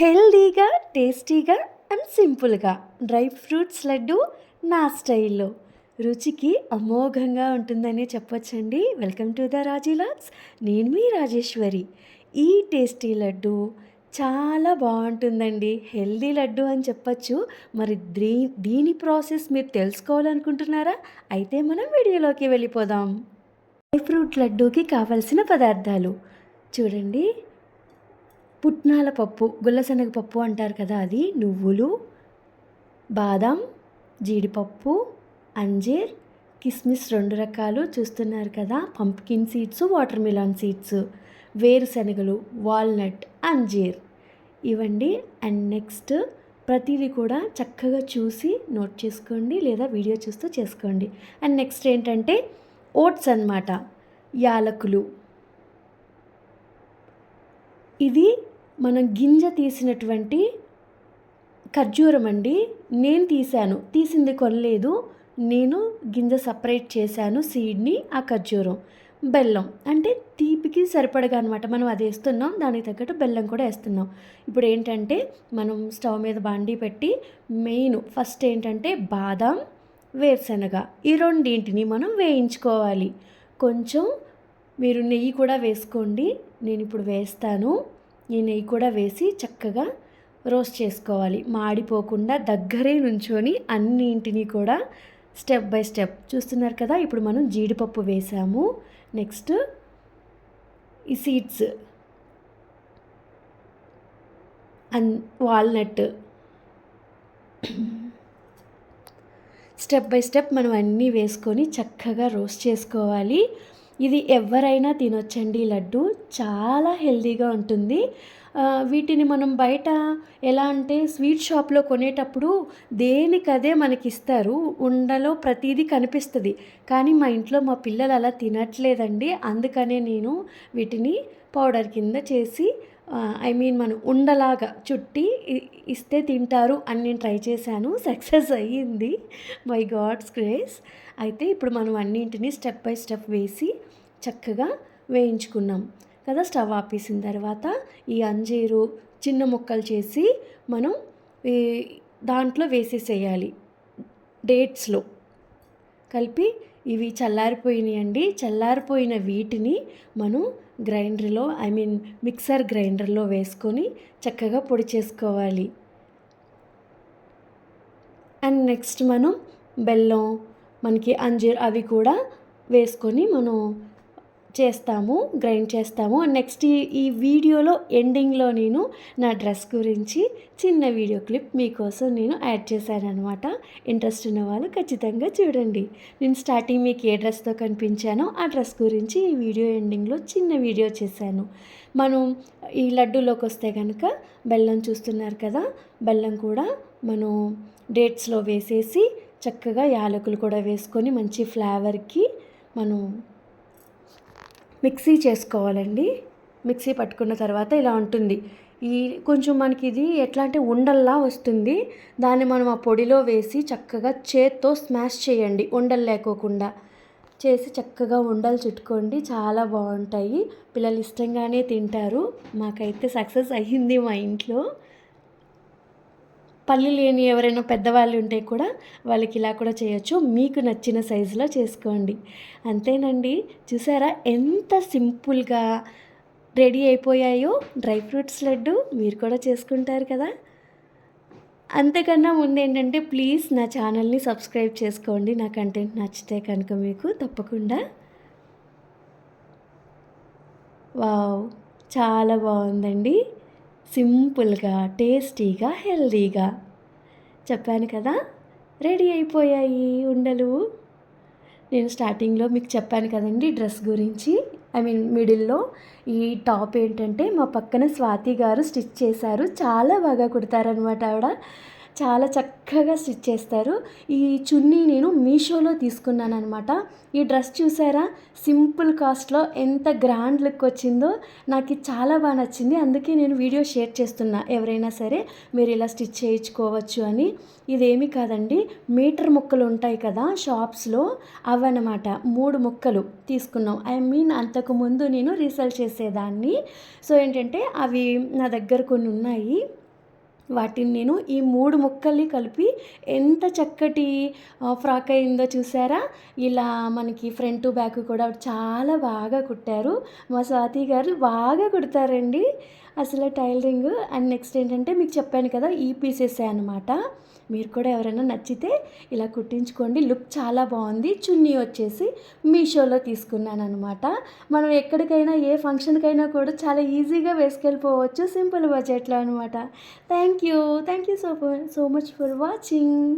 హెల్దీగా టేస్టీగా అండ్ సింపుల్గా. డ్రై ఫ్రూట్స్ లడ్డు నా స్టైల్లో. రుచికి అమోఘంగా ఉంటుందనే చెప్పొచ్చండి. వెల్కమ్ టు ద రాజీలాక్స్ నేను మీ రాజేశ్వరి. ఈ టేస్టీ లడ్డు చాలా బాగుంటుందండి. హెల్దీ లడ్డు అని చెప్పచ్చు. మరి దీ దీని ప్రాసెస్ మీరు తెలుసుకోవాలనుకుంటున్నారా? అయితే మనం వీడియోలోకి వెళ్ళిపోదాం. డ్రై ఫ్రూట్ లడ్డూకి కావలసిన పదార్థాలు. చూడండి. పుట్నాల పప్పు గుల్లశనగ పప్పు అంటారు కదా అది. నువ్వులు బాదం జీడిపప్పు అంజీర్ కిస్మిస్ రెండు రకాలు చూస్తున్నారు కదా. Pumpkin seeds watermelon seeds వేరుశనగలు వాల్నట్ అంజీర్. ఇవ్వండి. అండ్ నెక్స్ట్ ప్రతిదీ కూడా చక్కగా చూసి నోట్ చేసుకోండి లేదా వీడియో చూస్తూ చేసుకోండి. అండ్ నెక్స్ట్ ఏంటంటే ఓట్స్ అన్నమాట. యాలకులు. ఇది మనం గింజ తీసినటువంటి ఖర్జూరం అండి. నేను తీశాను. తీసింది కొనలేదు. నేను గింజ సపరేట్ చేశాను సీడ్ని ఆ ఖర్జూరం. బెల్లం. అంటే తీపికి సరిపడగా అనమాట మనం అది వేస్తున్నాం. దానికి తగ్గట్టు బెల్లం కూడా వేస్తున్నాం. ఇప్పుడు ఏంటంటే మనం స్టవ్ మీద బాండీ పెట్టి మెయిన్ ఫస్ట్ ఏంటంటే బాదం వేరుశనగ. ఈ రెండింటిని మనం వేయించుకోవాలి. కొంచెం మీరు నెయ్యి కూడా వేసుకోండి. నేను ఇప్పుడు వేస్తాను. ఈ నెయ్యి కూడా వేసి చక్కగా రోస్ట్ చేసుకోవాలి. మాడిపోకుండా దగ్గరే నుంచొని అన్నింటినీ కూడా స్టెప్ బై స్టెప్. చూస్తున్నారు కదా ఇప్పుడు మనం జీడిపప్పు వేసాము. నెక్స్ట్ ఈ seeds. An walnut. Step by step మనం అన్నీ వేసుకొని చక్కగా రోస్ట్ చేసుకోవాలి. ఇది ఎవరైనా తినొచ్చండి. లడ్డు చాలా హెల్దీగా ఉంటుంది. వీటిని మనం బయట ఎలా అంటే స్వీట్ షాప్లో కొనేటప్పుడు దేనికదే మనకి ఇస్తారు ఉండలో ప్రతిదీ కనిపిస్తుంది. కానీ మా ఇంట్లో మా పిల్లలు అలా తినట్లేదండి. అందుకనే నేను వీటిని పౌడర్ కింద చేసి ఐ మీన్ మనం ఉండలాగా చుట్టి ఇస్తే తింటారు అని నేను ట్రై చేశాను. సక్సెస్ అయ్యింది. మై గాడ్స్ గ్రేస్ అయితే ఇప్పుడు మనం అన్నింటినీ స్టెప్ బై స్టెప్ వేసి చక్కగా వేయించుకున్నాం. కదా స్టవ్ ఆపేసిన తర్వాత ఈ అంజీరు చిన్న ముక్కలు చేసి మనం దాంట్లో వేసేసేయాలి. డేట్స్లో కలిపి ఇవి చల్లారిపోయినాయండి. చల్లారిపోయిన వీటిని మనం గ్రైండర్లో ఐ మీన్ మిక్సర్ గ్రైండర్లో వేసుకొని చక్కగా పొడి చేసుకోవాలి. అండ్ నెక్స్ట్ మనం బెల్లం మనకి అంజీర్ అవి కూడా వేసుకొని మనం చేస్తాము గ్రైండ్ చేస్తాము. నెక్స్ట్ ఈ ఈ వీడియోలో ఎండింగ్లో నేను నా డ్రెస్ గురించి చిన్న వీడియో క్లిప్ మీకోసం నేను యాడ్ చేశాను అనమాట ఇంట్రెస్ట్ ఉన్న వాళ్ళు ఖచ్చితంగా చూడండి. నేను స్టార్టింగ్ మీకు ఏ డ్రెస్తో కనిపించానో ఆ డ్రెస్ గురించి ఈ వీడియో ఎండింగ్లో చిన్న వీడియో చేశాను. మనం ఈ లడ్డూలోకి వస్తే కనుక బెల్లం చూస్తున్నారు కదా బెల్లం కూడా మనం డేట్స్లో వేసేసి చక్కగా యాలకులు కూడా వేసుకొని మంచి ఫ్లేవర్కి మనం మిక్సీ చేసుకోవాలండి. మిక్సీ పట్టుకున్న తర్వాత ఇలా ఉంటుంది. ఈ కొంచెం మనకి ఇది ఎట్లా అంటే ఉండల్లా వస్తుంది. దాన్ని మనం ఆ పొడిలో వేసి చక్కగా చేత్తో స్మాష్ చేయండి. ఉండలు లేకోకుండా. చేసి చక్కగా ఉండలు చుట్టుకోండి. చాలా బాగుంటాయి. పిల్లలు ఇష్టంగానే తింటారు. మాకైతే సక్సెస్ అయ్యింది మా ఇంట్లో. పళ్ళు లేని ఎవరైనా పెద్దవాళ్ళు ఉంటే కూడా వాళ్ళకి ఇలా కూడా చేయొచ్చు. మీకు నచ్చిన సైజులో చేసుకోండి. అంతేనండి. చూసారా? ఎంత సింపుల్గా రెడీ అయిపోయాయో డ్రై ఫ్రూట్స్ లడ్డు మీరు కూడా చేసుకుంటారు కదా. అంతకన్నా ముందు ఏంటంటే ప్లీజ్ నా ఛానల్ని సబ్స్క్రైబ్ చేసుకోండి. నా కంటెంట్ నచ్చితే కనుక మీకు తప్పకుండా. వావ్! చాలా బాగుందండి. సింపుల్గా టేస్టీగా హెల్దీగా చెప్పాను కదా రెడీ అయిపోయాయి ఉండలు. నేను స్టార్టింగ్లో మీకు చెప్పాను కదండి డ్రెస్ గురించి. ఐ మీన్ మిడిల్లో ఈ టాప్ ఏంటంటే మా పక్కన స్వాతి గారు స్టిచ్ చేశారు. చాలా బాగా కుడతారనమాట ఆవిడ. చాలా చక్కగా స్టిచ్ చేస్తారు. ఈ చున్నీ నేను మీషోలో తీసుకున్నాను అనమాట ఈ డ్రెస్ చూసారా? సింపుల్ కాస్ట్లో ఎంత గ్రాండ్ లుక్ వచ్చిందో నాకు చాలా బాగా నచ్చింది. అందుకే నేను వీడియో షేర్ చేస్తున్నా. ఎవరైనా సరే మీరు ఇలా స్టిచ్ చేయించుకోవచ్చు అని. ఇదేమి కాదండి. మీటర్ ముక్కలు ఉంటాయి కదా షాప్స్లో అవన్నమాట. మూడు ముక్కలు తీసుకున్నాం. ఐ మీన్ అంతకుముందు నేను రీసెల్ చేసేదాన్ని. సో ఏంటంటే అవి నా దగ్గర కొన్ని ఉన్నాయి. వాటిని నేను ఈ మూడు ముక్కల్ని కలిపి ఎంత చక్కటి ఫ్రాక్ అయిందో చూసారా? ఇలా మనకి ఫ్రంట్ బ్యాక్ కూడా చాలా బాగా కుట్టారు. మా స్వాతి గారు బాగా కుడతారండి. అసలు టైలరింగ్ అండ్ నెక్స్ట్ ఏంటంటే మీకు చెప్పాను కదా ఈ పీసెస్ అనమాట మీరు కూడా ఎవరైనా నచ్చితే ఇలా కుట్టించుకోండి. లుక్ చాలా బాగుంది. చున్నీ వచ్చేసి మీషోలో తీసుకున్నాను అనమాట మనం ఎక్కడికైనా ఏ ఫంక్షన్కైనా కూడా చాలా ఈజీగా వేసుకెళ్ళిపోవచ్చు. సింపుల్ బడ్జెట్లో అనమాట thank you. Thank you so so much for watching